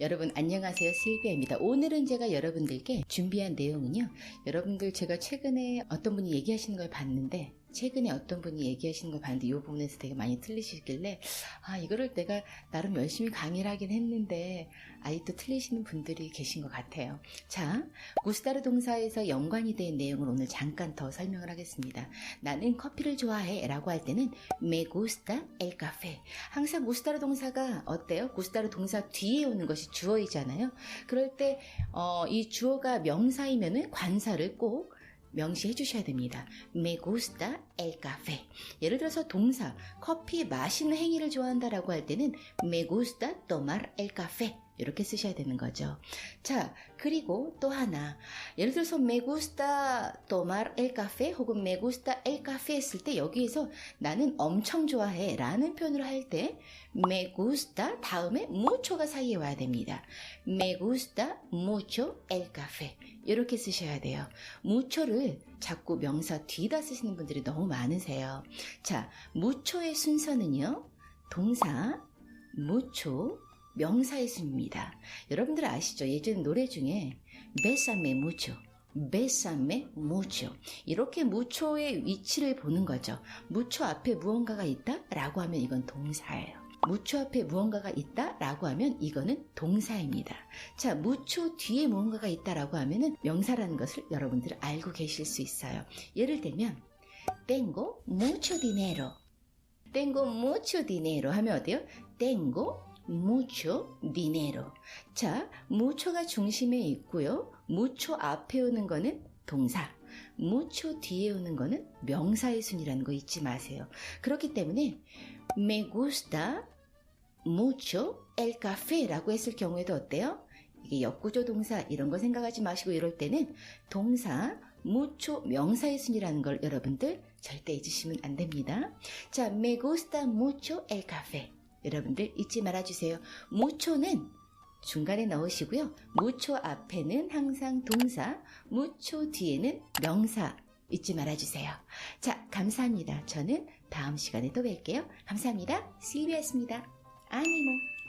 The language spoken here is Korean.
여러분 안녕하세요 실비아입니다. 오늘은 제가 여러분들께 준비한 내용은요. 여러분들 제가 최근에 어떤 분이 얘기하시는 걸 봤는데 최근에 어떤 분이 얘기하시는 걸 봤는데 이 부분에서 되게 많이 틀리시길래 아 이거를 내가 나름 열심히 강의를 하긴 했는데 아직도 틀리시는 분들이 계신 것 같아요. 자 구스타르 동사에서 연관이 된 내용을 오늘 잠깐 더 설명을 하겠습니다. 나는 커피를 좋아해 라고 할 때는 me gusta el café 항상 구스타르 동사가 어때요? 구스타르 동사 뒤에 오는 것이 주어이잖아요. 그럴 때, 어, 이 주어가 명사이면은 관사를 꼭 명시해 주셔야 됩니다. Me gusta el café. 예를 들어서 동사, 커피 마시는 행위를 좋아한다라고 할 때는 me gusta tomar el café. 이렇게 쓰셔야 되는 거죠. 자, 그리고 또 하나. 예를 들어서 me gusta tomar el café 혹은 me gusta el café 했을 때 여기에서 나는 엄청 좋아해 라는 표현을 할 때 me gusta 다음에 mucho가 사이에 와야 됩니다. me gusta mucho el café 이렇게 쓰셔야 돼요. mucho를 자꾸 명사 뒤다 쓰시는 분들이 너무 많으세요. 자, mucho의 순서는요. 동사 mucho 명사의 순입니다. 여러분들 아시죠? 예전 노래 중에 besame mucho besame mucho 이렇게 무초의 위치를 보는 거죠. 무초 앞에 무언가가 있다? 라고 하면 이건 동사예요. 무초 앞에 무언가가 있다? 라고 하면 이거는 동사입니다. 자, 무초 뒤에 무언가가 있다라고 하면은 명사라는 것을 여러분들 알고 계실 수 있어요. 예를 들면 tengo mucho dinero tengo mucho dinero 하면 어때요? tengo mucho dinero. 자, mucho가 중심에 있고요. mucho 앞에 오는 거는 동사. mucho 뒤에 오는 거는 명사의 순이라는 거 잊지 마세요. 그렇기 때문에 me gusta mucho el café라고 했을 경우에도 어때요? 이게 역구조 동사 이런 거 생각하지 마시고 이럴 때는 동사 mucho 명사의 순이라는 걸 여러분들 절대 잊으시면 안 됩니다. 자, me gusta mucho el café. 여러분들 잊지 말아주세요. mucho는 중간에 넣으시고요. mucho 앞에는 항상 동사, mucho 뒤에는 명사 잊지 말아주세요. 자, 감사합니다. 저는 다음 시간에 또 뵐게요. 감사합니다. CBS입니다. 아니모.